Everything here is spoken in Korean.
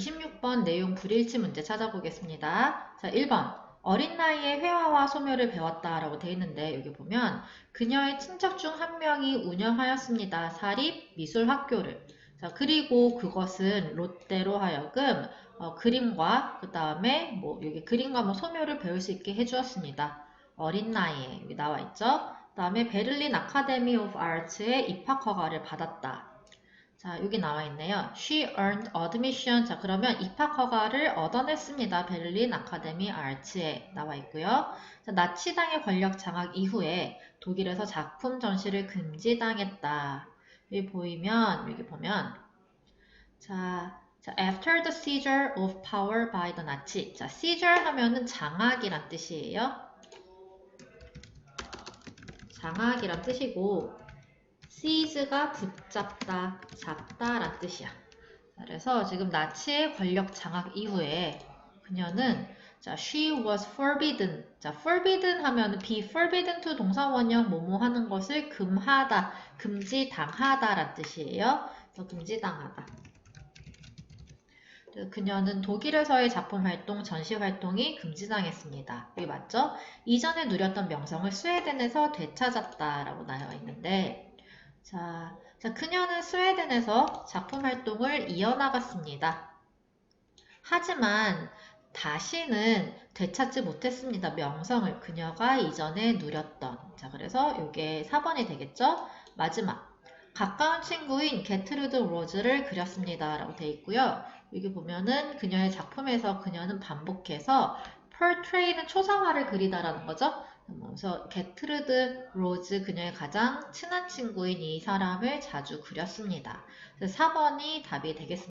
26번 내용 불일치 문제 찾아보겠습니다. 자, 1번. 어린 나이에 회화와 소묘를 배웠다 라고 되어 있는데 여기 보면 그녀의 친척 중 한 명이 운영하였습니다. 사립 미술학교를. 자, 그리고 그것은 롯데로 하여금 어, 그림과 그 다음에 뭐 여기 그림과 뭐 소묘를 배울 수 있게 해주었습니다. 어린 나이에 여기 나와 있죠. 그 다음에 베를린 아카데미 오브 아츠에 입학 허가를 받았다. 자, 여기 나와 있네요. She earned admission. 자, 그러면 입학 허가를 얻어냈습니다. 베를린 아카데미 아츠에 나와 있고요. 자, 나치당의 권력 장악 이후에 독일에서 작품 전시를 금지당했다. 여기 보이면, 여기 보면, 자, 자, after the seizure of power by the Nazi. 자, seizure 하면은 장악이란 뜻이에요. 장악이란 뜻이고, seize가 붙잡다, 잡다란 뜻이야. 자, 그래서 지금 나치의 권력 장악 이후에 그녀는 자, she was forbidden. 자, forbidden 하면 be forbidden to 동사원형 뭐뭐 하는 것을 금하다, 금지당하다란 뜻이에요. 그래서 금지당하다. 그녀는 독일에서의 작품 활동, 전시 활동이 금지당했습니다. 여기 맞죠? 이전에 누렸던 명성을 스웨덴에서 되찾았다라고 나와 있는데, 자, 자, 그녀는 스웨덴에서 작품 활동을 이어나갔습니다. 하지만 다시는 되찾지 못했습니다. 명성을 그녀가 이전에 누렸던. 자, 그래서 이게 4번이 되겠죠? 마지막. 가까운 친구인 게트루드 로즈를 그렸습니다. 라고 되어 있고요. 여기 보면은 그녀의 작품에서 그녀는 반복해서 portray는 초상화를 그리다라는 거죠. 그래서 게트르드 로즈 그녀의 가장 친한 친구인 이 사람을 자주 그렸습니다. 4번이 답이 되겠습니다.